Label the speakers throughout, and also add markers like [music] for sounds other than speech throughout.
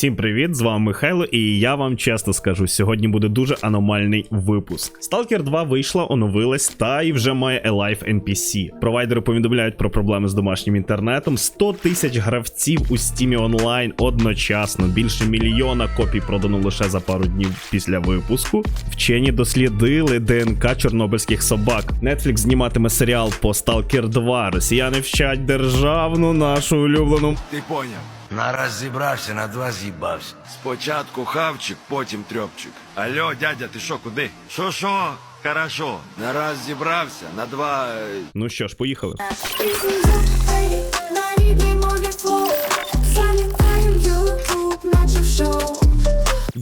Speaker 1: Всім привіт, з вами Михайло, і я вам чесно скажу, сьогодні буде дуже аномальний випуск. Stalker 2 вийшла, оновилась та і вже має Alive NPC. Провайдери повідомляють про проблеми з домашнім інтернетом. 100 тисяч гравців у Steam онлайн одночасно. Більше мільйона копій продано лише за пару днів після випуску. Вчені дослідили ДНК чорнобильських собак. Netflix зніматиме серіал по Stalker 2. Росіяни вчать державну нашу улюблену
Speaker 2: Ти поняв?
Speaker 3: На раз зібрався, на два з'їбався.
Speaker 2: Спочатку хавчик, потім трьопчик. Алло, дядя, ти що, куди? Що що? Хорошо. Нараз зібрався, на два. е,
Speaker 1: Ну що ж, поїхали.
Speaker 4: На рідній мові флоу Залітаю в Ютуб, наче в шоу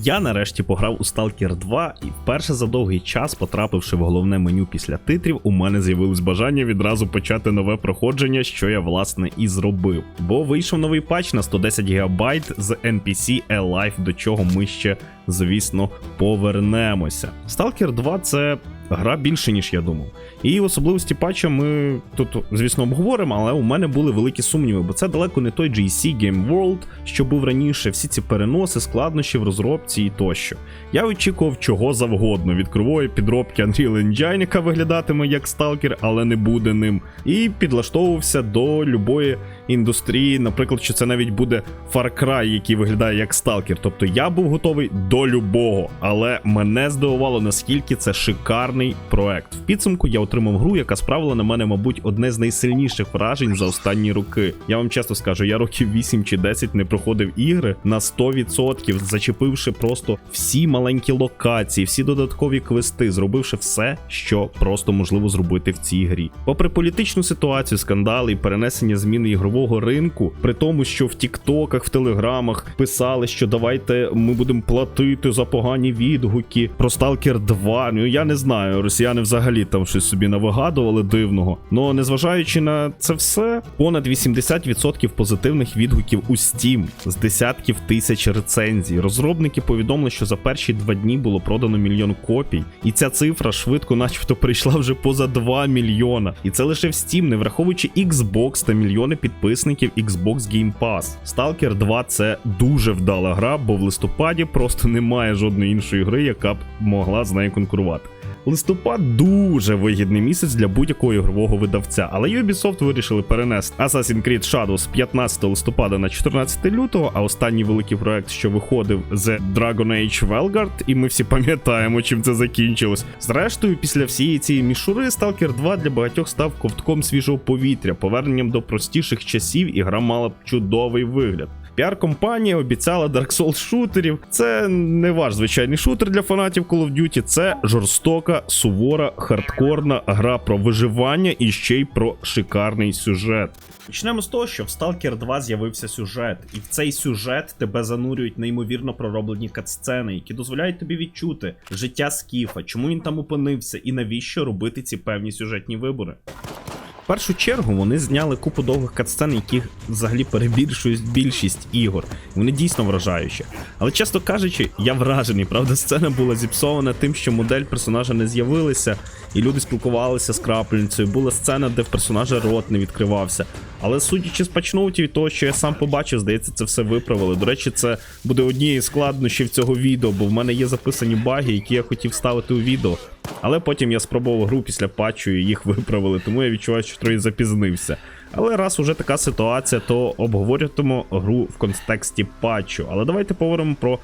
Speaker 1: Я нарешті пограв у Stalker 2 і вперше за довгий час, потрапивши в головне меню після титрів, у мене з'явилось бажання відразу почати нове проходження, що я власне і зробив. Бо вийшов новий патч на 110 ГБ з NPC Alive, до чого ми ще, звісно, повернемося. Stalker 2 це гра більше, ніж я думав. І особливості патча ми тут, звісно, обговоримо, але у мене були великі сумніви, бо це далеко не той GC Game World, що був раніше. Всі ці переноси, складнощі в розробці і тощо. Я очікував чого завгодно від кривої підробки Unreal Engine, яка виглядатиме як сталкер, але не буде ним. І підлаштовувався до любої індустрії, наприклад, що це навіть буде Far Cry, який виглядає як сталкер. Тобто я був готовий до любого, але мене здивувало, наскільки це шикарний проект. В підсумку я отримав гру, яка справила на мене, мабуть, одне з найсильніших вражень за останні роки. Я вам чесно скажу, я років 8 чи 10 не проходив ігри на 100%, зачепивши просто всі маленькі локації, всі додаткові квести, зробивши все, що просто можливо зробити в цій грі. Попри політичну ситуацію, скандали і перенесення зміни ігрового ринку, при тому, що в Тіктоках, в Телеграмах писали, що давайте ми будемо платити за погані відгуки про Stalker 2. Ну я не знаю, росіяни взагалі там щось собі навигадували дивного. Ну незважаючи на це все, понад 80% позитивних відгуків у Steam з десятків тисяч рецензій. Розробники повідомили, що за перші два дні було продано мільйон копій, і ця цифра швидко, начебто, прийшла вже поза 2 мільйона. І це лише в Steam, не враховуючи Xbox та мільйони підписників Xbox Game Pass. Stalker 2 це дуже вдала гра, бо в листопаді просто немає жодної іншої гри, яка б могла з нею конкурувати. Листопад дуже вигідний місяць для будь-якого ігрового видавця, але Ubisoft вирішили перенести Assassin's Creed Shadows з 15 листопада на 14 лютого, а останній великий проект, що виходив The Dragon Age Velgard, і ми всі пам'ятаємо, чим це закінчилось. Зрештою, після всієї цієї мішури, Stalker 2 для багатьох став ковтком свіжого повітря, поверненням до простіших часів, і гра мала б чудовий вигляд. Піар-компанія обіцяла Dark Souls шутерів. Це не ваш звичайний шутер для фанатів Call of Duty, це жорстока, сувора, хардкорна гра про виживання і ще й про шикарний сюжет. Почнемо з того, що в Stalker 2 з'явився сюжет, і в цей сюжет тебе занурюють неймовірно пророблені катсцени, які дозволяють тобі відчути життя Скіфа, чому він там опинився і навіщо робити ці певні сюжетні вибори. Першу чергу вони зняли купу довгих катсцен, яких взагалі перебільшують більшість ігор. Вони дійсно вражаючі. Але чесно кажучи, я вражений. Правда, сцена була зіпсована тим, що модель персонажа не з'явилася, і люди спілкувалися з крапельницею. Була сцена, де в персонажа рот не відкривався. Але судячи з патчноутів і того, що я сам побачив, здається, це все виправили. До речі, це буде однією складнощів цього відео, бо в мене є записані баги, які я хотів ставити у відео. Але потім я спробував гру після патчу і їх [laughs] виправили, тому я відчуваю, що трохи запізнився. Але раз уже така ситуація, то обговорюємо гру в контексті патчу. Але давайте поговоримо про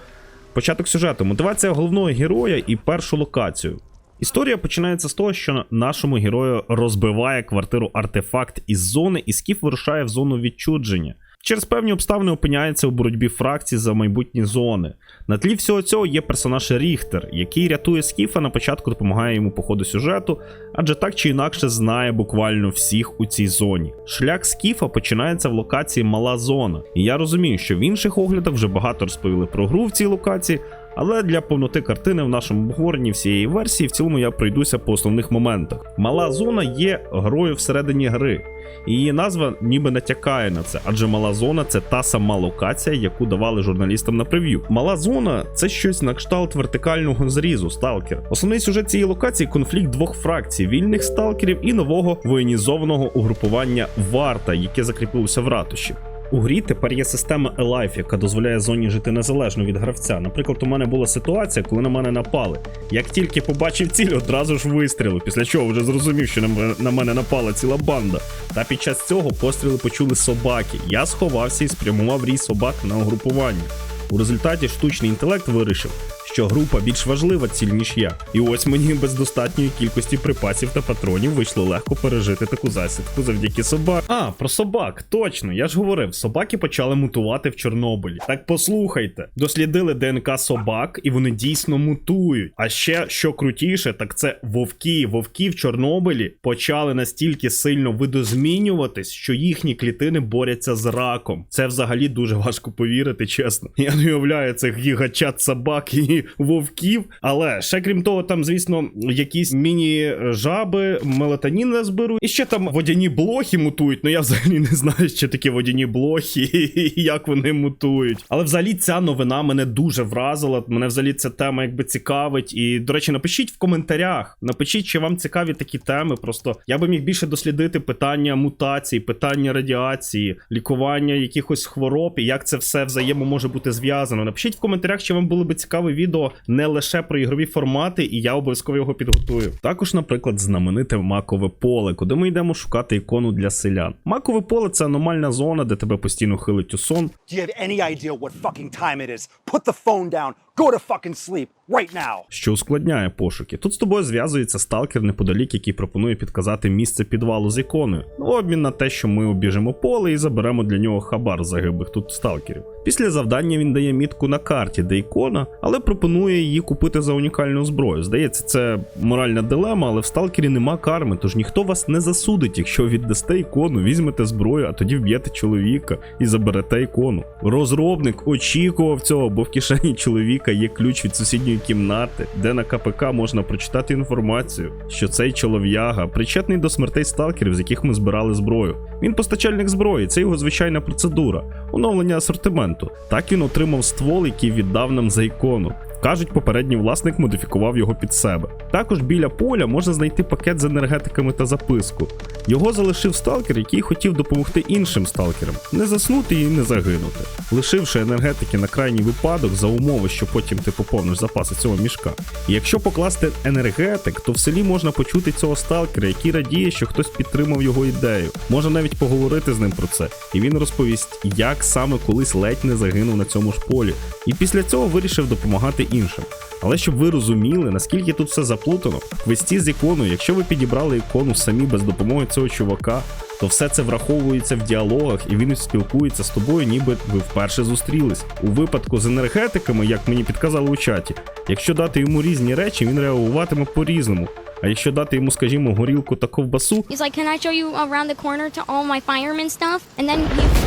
Speaker 1: початок сюжету. Мотивація головного героя і першу локацію. Історія починається з того, що нашому герою розбиває квартиру артефакт із зони, і скіф вирушає в зону відчудження. Через певні обставини опиняється у боротьбі фракцій за майбутні зони. На тлі всього цього є персонаж Ріхтер, який рятує Скіфа на початку допомагає йому по ходу сюжету, адже так чи інакше знає буквально всіх у цій зоні. Шлях Скіфа починається в локації Мала Зона, і я розумію, що в інших оглядах вже багато розповіли про гру в цій локації. Але для повноти картини в нашому обговоренні всієї версії в цілому я пройдуся по основних моментах. Мала зона є грою всередині гри, її назва ніби натякає на це, адже мала зона це та сама локація, яку давали журналістам на прев'ю. Мала зона це щось на кшталт вертикального зрізу сталкер. Основний сюжет цієї локації конфлікт двох фракцій: вільних сталкерів і нового воєнізованого угрупування варта, яке закріпилося в ратуші. У грі тепер є система Alive, яка дозволяє зоні жити незалежно від гравця. Наприклад, у мене була ситуація, коли на мене напали. Як тільки побачив ціль, одразу ж вистрілив, після чого вже зрозумів, що на мене, напала ціла банда. Та під час цього постріли почули собаки. Я сховався і спрямував рій собак на угрупування. У результаті штучний інтелект вирішив, що група більш важлива ціль, ніж я. І ось мені без достатньої кількості припасів та патронів вийшло легко пережити таку засідку завдяки собак. А, про собак, точно, я ж говорив, собаки почали мутувати в Чорнобилі. Так послухайте, дослідили ДНК собак, і вони дійсно мутують. А ще що крутіше, так це вовки. Вовки в Чорнобилі почали настільки сильно видозмінюватись, що їхні клітини борються з раком. Це взагалі дуже важко повірити, чесно. Я не уявляю цих гігачат собак і вовків. Але ще крім того, там, звісно, якісь міні-жаби, мелатонін зберуть. І ще там водяні блохи мутують. Ну я взагалі не знаю, що таке водяні блохи [laughs] і як вони мутують. Але взагалі ця новина мене дуже вразила. Мене взагалі ця тема якби цікавить. І, до речі, напишіть в коментарях. Напишіть, чи вам цікаві такі теми. Просто я би міг більше дослідити питання мутацій, питання радіації, лікування якихось хвороб і як це все взаємо може бути зв'язано. Напишіть в коментарях, чи вам було би цікаве відео не лише про ігрові формати, і я обов'язково його підготую. Також, наприклад, знамените макове поле, куди ми йдемо шукати ікону для селян. Макове поле це аномальна зона, де тебе постійно хилить у сон.
Speaker 5: Do you have any idea what fucking time it is? Put the phone down. Go to fucking sleep right now.
Speaker 1: що ускладняє пошуки. Тут з тобою зв'язується сталкер неподалік, який пропонує підказати місце підвалу з іконою. Ну, обмін на те, що ми обіжимо поле і заберемо для нього хабар загиблих тут сталкерів. Після завдання він дає мітку на карті, де ікона, але пропонує її купити за унікальну зброю. Здається, це моральна дилема, але в сталкері нема карми, тож ніхто вас не засудить, якщо віддасте ікону, візьмете зброю, а тоді вб'єте чоловіка і заберете ікону. Розробник очікував цього, бо в кишені чоловіка є ключ від сусідньої кімнати, де на КПК можна прочитати інформацію, що цей чолов'яга причетний до смертей сталкерів, з яких ми збирали зброю. Він постачальник зброї, це його звичайна процедура, оновлення асортименту. Так він отримав ствол, який віддав нам за ікону. Кажуть, попередній власник модифікував його під себе. Також біля поля можна знайти пакет з енергетиками та записку. Його залишив сталкер, який хотів допомогти іншим сталкерам, не заснути і не загинути, лишивши енергетики на крайній випадок за умови, що потім ти поповниш запаси цього мішка. І якщо покласти енергетик, то в селі можна почути цього сталкера, який радіє, що хтось підтримав його ідею. Можна навіть поговорити з ним про це, і він розповість, як саме колись ледь не загинув на цьому ж полі, і після цього вирішив допомагати іншим. Але щоб ви розуміли, наскільки тут все заплутано, в квесті з іконою, якщо ви підібрали ікону самі без допомоги цього чувака, то все це враховується в діалогах, і він спілкується з тобою, ніби ви вперше зустрілись. У випадку з енергетиками, як мені підказали у чаті, якщо дати йому різні речі, він реагуватиме по-різному. А якщо дати йому, скажімо, горілку та ковбасу,
Speaker 6: He's like, Can I show you around the corner to all my fireman stuff? And then he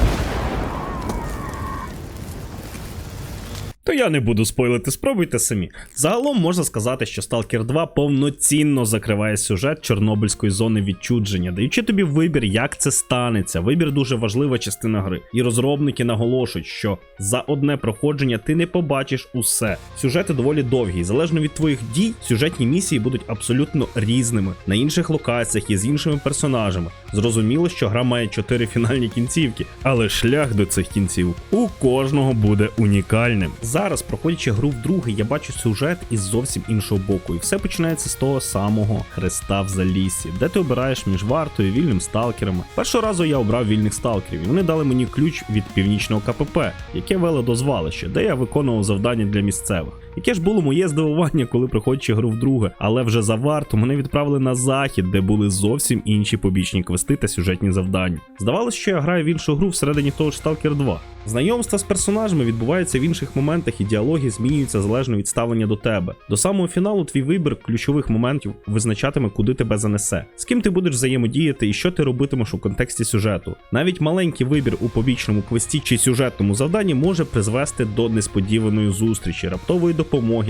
Speaker 1: то я не буду спойлити, спробуйте самі. Загалом можна сказати, що Stalker 2 повноцінно закриває сюжет Чорнобильської зони відчудження, даючи тобі вибір, як це станеться. Вибір дуже важлива частина гри. І розробники наголошують, що за одне проходження ти не побачиш усе. Сюжети доволі довгі, і залежно від твоїх дій, сюжетні місії будуть абсолютно різними на інших локаціях і з іншими персонажами. Зрозуміло, що гра має чотири фінальні кінцівки, але шлях до цих кінців у кожного буде унікальним. Зараз, проходячи гру вдруге, я бачу сюжет із зовсім іншого боку, і все починається з того самого хреста в залісі, де ти обираєш між вартою вільним сталкерами. Першого разу я обрав вільних сталкерів, і вони дали мені ключ від північного КПП, яке вело до звалища, де я виконував завдання для місцевих. Яке ж було моє здивування, коли проходячи гру вдруге, але вже за варту мене відправили на захід, де були зовсім інші побічні квести та сюжетні завдання. Здавалось, що я граю в іншу гру всередині того ж Stalker 2. Знайомства з персонажами відбуваються в інших моментах, і діалоги змінюються залежно від ставлення до тебе. До самого фіналу твій вибір ключових моментів визначатиме, куди тебе занесе, з ким ти будеш взаємодіяти і що ти робитимеш у контексті сюжету. Навіть маленький вибір у побічному квесті чи сюжетному завданні може призвести до несподіваної зустрічі, раптової допомоги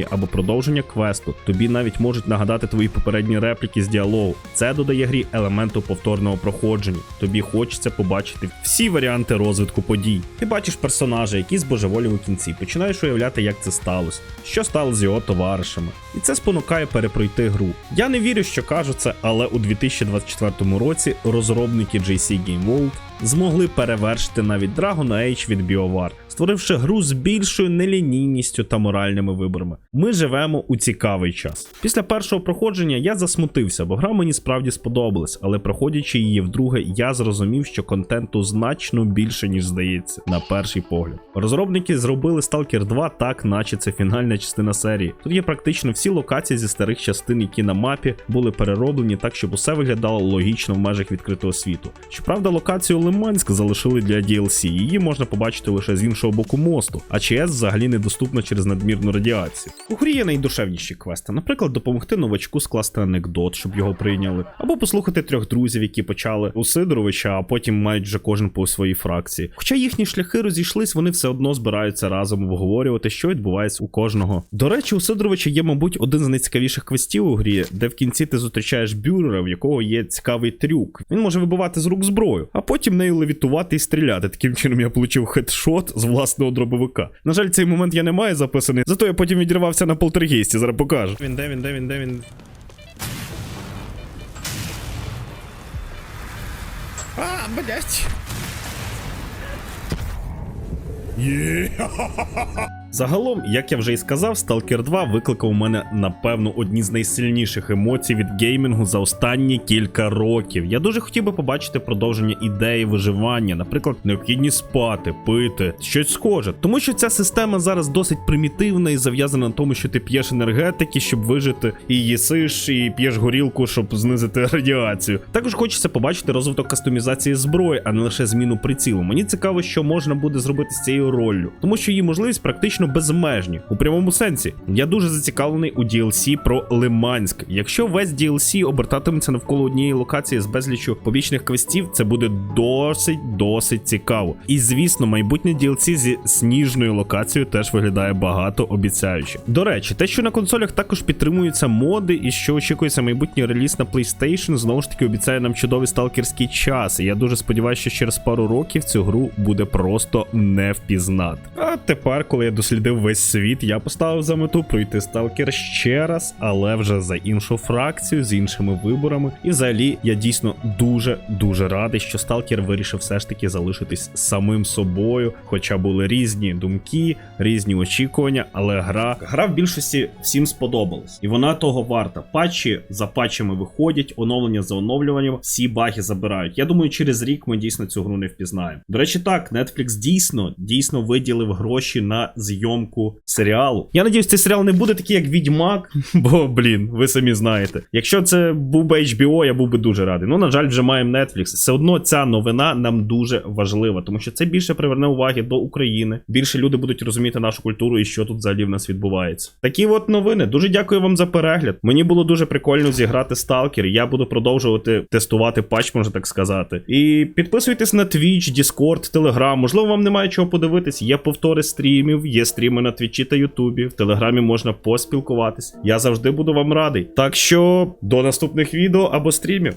Speaker 1: або продовження квесту. Тобі навіть можуть нагадати твої попередні репліки з діалогу. Це додає грі елементу повторного проходження. Тобі хочеться побачити всі варіанти розвитку подій. Ти бачиш персонажа, який збожеволів у кінці, починаєш уявляти, як це сталося, що стало з його товаришами, і це спонукає перепройти гру. Я не вірю, що кажу це, але у 2024 році розробники JC Game World змогли перевершити навіть Dragon Age від BioWare, створивши гру з більшою нелінійністю та моральними виборами. Ми живемо у цікавий час. Після першого проходження я засмутився, бо гра мені справді сподобалась, але проходячи її вдруге, я зрозумів, що контенту значно більше, ніж здається, на перший погляд. Розробники зробили Stalker 2 так, наче це фінальна частина серії. Тут є практично всі локації зі старих частин, які на мапі були перероблені так, щоб усе виглядало логічно в межах відкритого світу. Щоправда, локацію Лиманськ залишили для DLC, її можна побачити лише з іншого боку мосту, а ЧС взагалі недоступна через надмірну радіацію. У грі є найдушевніші квести, наприклад, допомогти новачку скласти анекдот, щоб його прийняли, або послухати трьох друзів, які почали у Сидоровича, а потім мають вже кожен по своїй фракції. Хоча їхні шляхи розійшлись, вони все одно збираються разом обговорювати, що відбувається у кожного. До речі, у Сидоровича є, мабуть, один з найцікавіших квестів у грі, де в кінці ти зустрічаєш бюрера, в якого є цікавий трюк. Він може вибивати з рук зброю, а потім нею левітувати і стріляти. Таким чином я отримав хедшот з власного дробовика. На жаль, цей момент я не маю записаний, зато я потім відірвався на полтергейсті, зараз покажу. Він де він, де він, де він. А, блять. Є. [laughs] Загалом, як я вже і сказав, Stalker 2 викликав у мене напевно одні з найсильніших емоцій від геймінгу за останні кілька років. Я дуже хотів би побачити продовження ідеї виживання, наприклад, необхідність спати, пити, щось схоже. Тому що ця система зараз досить примітивна і зав'язана на тому, що ти п'єш енергетики, щоб вижити, і їсиш, і п'єш горілку, щоб знизити [laughs] радіацію. Також хочеться побачити розвиток кастомізації зброї, а не лише зміну прицілу. Мені цікаво, що можна буде зробити з цією роллю, тому що її можливість практично безмежні у прямому сенсі. Я дуже зацікавлений у DLC про Лиманськ. Якщо весь DLC обертатиметься навколо однієї локації з безлічу побічних квестів, це буде досить досить цікаво. І звісно, майбутнє DLC зі сніжною локацією теж виглядає багато обіцяюче. До речі, те, що на консолях також підтримуються моди, і що очікується майбутній реліз на PlayStation, знову ж таки обіцяє нам чудовий сталкерський час. І я дуже сподіваюся, що через пару років цю гру буде просто не впізнати. А тепер, коли я дослідив весь світ, я поставив за мету пройти сталкер ще раз, але вже за іншу фракцію, з іншими виборами. І взагалі я дійсно дуже дуже радий, що сталкер вирішив все ж таки залишитись самим собою, хоча були різні думки, різні очікування, але гра гра в більшості всім сподобалась, і вона того варта. Патчі за патчами виходять, оновлення за оновлюванням, всі баги забирають. Я думаю, через рік ми дійсно цю гру не впізнаємо. До речі, так, Netflix дійсно дійсно виділив гроші на зйомку серіалу. Я надіюсь, цей серіал не буде такий, як Відьмак, [laughs] бо блін, ви самі знаєте. Якщо це був би HBO, я був би дуже радий. Ну, на жаль, вже маємо Netflix. Все одно ця новина нам дуже важлива, тому що це більше приверне уваги до України. Більше люди будуть розуміти нашу культуру і що тут взагалі в нас відбувається. Такі от новини. Дуже дякую вам за перегляд. Мені було дуже прикольно зіграти Stalker. Я буду продовжувати тестувати патч, можна так сказати. І підписуйтесь на Twitch, Discord, Telegram. Можливо, вам немає чого подивитись. Є повтори стрімів, є стріми на Твічі та Ютубі. В Телеграмі можна поспілкуватись. Я завжди буду вам радий. Так що до наступних відео або стрімів.